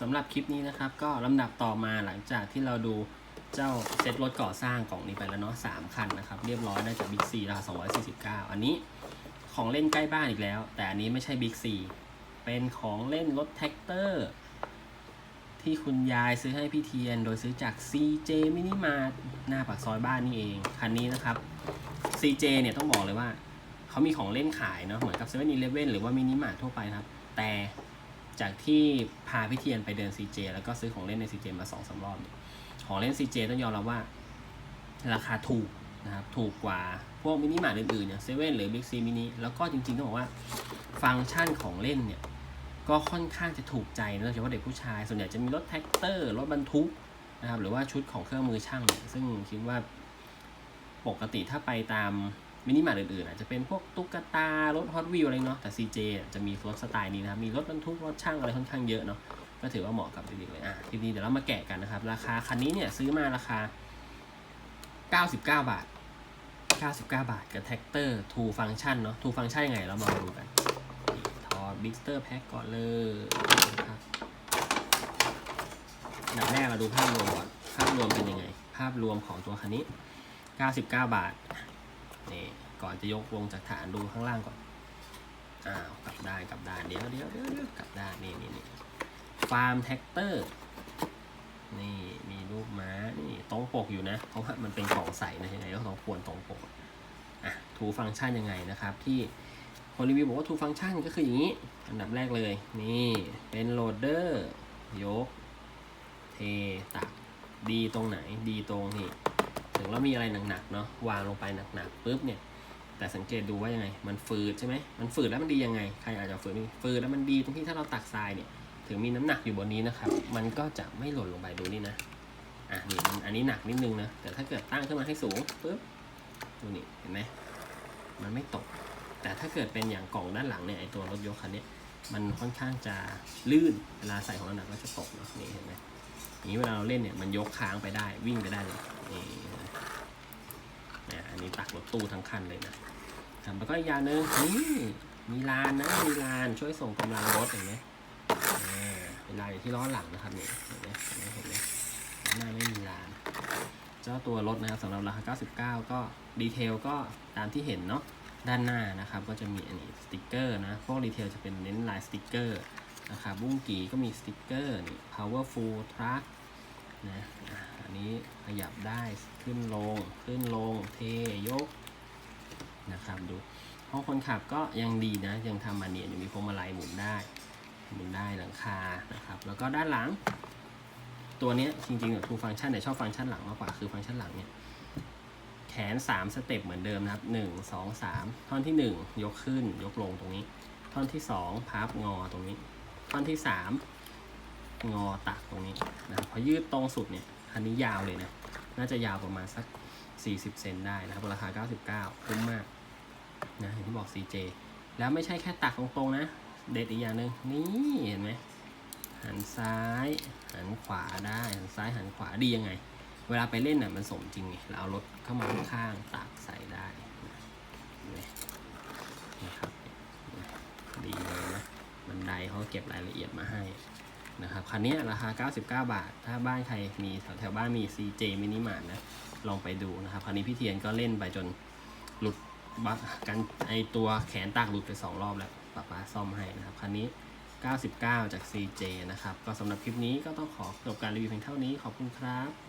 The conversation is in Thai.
สำหรับคลิปนี้นะครับ ก็ลำดับต่อมาหลังจากที่เราดูเจ้าเซ็ตรถก่อสร้างกล่องนี้ไปแล้วเนาะสามคันนะครับ เรียบร้อยได้จากบิ๊กซีราคา249 อันนี้ของเล่นใกล้บ้านอีกแล้ว แต่อันนี้ไม่ใช่บิ๊กซีเป็นของเล่นรถแท็กเตอร์ ที่คุณยายซื้อให้พี่เทียน โดยซื้อจาก CJ Mini Mart หน้าปากซอยบ้านนี่เอง คันนี้นะครับ CJ เนี่ยต้องบอกเลยว่า เขามีของเล่นขายเนาะเหมือนกับ7 e เ e ่ e อหรือว่ามินิมาร์ททั่วไปครับ แต่ จากที่พาพี่เทียนไปเดิน CJ แล้วก็ซื้อของเล่นใน CJ มาสองสารอบเนี่ยของเล่น CJ ต้องยอมรับว่า ราคาถูกนะครับถูกกว่าพวกมินิมาร์ทอื่นๆอย่างเซเว่นหรือ Big C Mini แล้วก็จริงๆต้องบอกว่าฟังก์ชันของเล่นเนี่ยก็ค่อนข้างจะถูกใจนะโดยเฉพาะเด็กผู้ชาย ส่วนใหญ่จะมีรถแท็กเตอร์รถบรรทุกนะครับหรือว่าชุดของเครื่องมือช่างเนี่ยซึ่งคิดว่าปกติถ้าไปตาม มินิมาร์ทอื่นๆอาจจะเป็นพวกตุ๊กตา รถฮอตวิวอะไรเนาะแต่ CJ จะมีรถสไตล์นี้นะครับ มีรถบรรทุกรถช่างอะไรค่อนข้างเยอะเนาะก็ถือว่าเหมาะกับเด็กๆเลยอะทีนี้เดี๋ยวเรามาแกะกันนะครับ ราคาคันนี้เนี่ยซื้อมาราคา 99 บาท 99 บาทกับแท็กเตอร์2ฟังชันเนาะ2ฟังชันยังไงเรามาดูกันถอดบิ๊กสเตอร์แพ็คก่อนเลยนะครับดับแรกเราดูภาพรวมก่อนภาพรวมเป็นยังไง ภาพรวมของตัวคันนี้ 99 บาทนี่ ก่อนจะยกลงจากฐานดูข้างล่างก่อน อ้าว กลับด้านกลับด้านเดี๋ยวเดี๋ยวเดี๋ยวเดี๋ยวกลับด้านนี่นี่นี่ฟาร์มแท็กเตอร์ นี่มีรูปม้า นี่ตรงปกอยู่นะ เพราะว่ามันเป็นกล่องใสนะยังไงก็ต้องควรตรงปก อะทูฟังก์ชันยังไงนะครับ ที่คนรีวิวบอกว่าทูฟังก์ชันก็คืออย่างนี้ อันดับแรกเลย นี่เป็นโหลดเดอร์ยก เทตักดีตรงไหนดีตรงนี่ถึงเรามีอะไรหนักๆเนาะวางลงไปหนักๆปุ๊บเนี่ย แต่สังเกตดูว่ายังไง มันฝืดใช่ไหมมันฝืดแล้วมันดียังไง ใครอาจจะฝืดม่ฝืดแล้วมันดีตรงที่ถ้าเราตักทรายเนี่ย ถึงมีน้ำหนักอยู่บนนี้นะครับ มันก็จะไม่หล่นลงไปดูนี่นะ อะนี่อันนี้หนักนิดนึงนะ แต่ถ้าเกิดตั้งขึ้นมาให้สูงปุ๊บ ดูนี่ เห็นไหมมันไม่ตก แต่ถ้าเกิดเป็นอย่างกล่องด้านหลังเนี่ยไอตัวรถยกคันนี้มันค่อนข้างจะลื่น เวลาใส่ของหนักก็จะตกเนาะ นี่เห็นไหมอย่างนี้เวลาเราเล่นเนี่ยมันยกค้างไปได้วิ่งไปได้เลยนี่เห็นไหมเนี่ย อันนี้ตักรถตู้ทั้งคันเลยนะครับแล้วก็อีกอย่างหนึ่งนี่มีลานนะมีลานช่วยส่งกำลังรถเห็นไหมอ่าเป็นลานอยู่ที่ล้อหลังนะครับนี่เห็นไหมเห็นไหมเห็นไหมหน้าไม่มีลาน เจ้าตัวรถนะครับสำหรับราคา 99 ก็ดีเทลก็ตามที่เห็นเนาะด้านหน้านะครับก็จะมีอันนี้สติกเกอร์นะพวกดีเทลจะเป็นเน้นลายสติกเกอร์นะครับบุ้งกีก็มีสติกเกอร์นี่ powerful truck นี้ขยับได้ขึ้นลง ขึ้นลง เทยกนะครับดูห้องคนขับก็ยังดีนะ ยังทำมาเนียนยังมีพวงมาลัยหมุนได้หมุนได้หลังคานะครับ แล้วก็ด้านหลัง ตัวนี้จริงๆกับทูฟังก์ชันเนี่ยชอบฟังก์ชันหลังมากกว่าคือฟังก์ชันหลังเนี่ยแขน 3 สเต็ปเหมือนเดิมนะครับ 1 2 3 ท่อนที่ 1 ยกขึ้นยกลงตรงนี้ ท่อนที่ 2 พับงอตรงนี้ ท่อนที่ 3 งอตักตรงนี้นะครับพอยืดตรงสุดเนี่ย คันนี้ยาวเลยนะ น่าจะยาวประมาณสัก 40 เซนได้นะครับราคา 99 คุ้มมากนะอย่างที่บอก CJ แล้วไม่ใช่แค่ตักตรงๆนะ เด็ดอีกอย่างหนึ่งนี่เห็นไหมหันซ้าย หันขวาได้หันซ้ายหันขวาดียังไง เวลาไปเล่นน่ะมันสมจริงไงเราเอารถเข้ามาข้างๆตักใส่ได้นะเห็นไหมนะครับดีเลยนะบันไดเขาเก็บรายละเอียดมาให้ นะครับคันนี้ราคา 99 บาท ถ้าบ้านใครมีแถวแถวบ้านมี CJ Mini Mart นะ ลองไปดูนะครับคันนี้พี่เทียนก็เล่นไปจนหลุดบักกันไอตัวแขนตากหลุดไปสองรอบแล้วป้าป้าซ่อมให้นะครับคันนี้ 99 จาก CJ นะครับ ก็สำหรับคลิปนี้ก็ต้องขอจบการรีวิวเพียงเท่านี้ขอบคุณครับ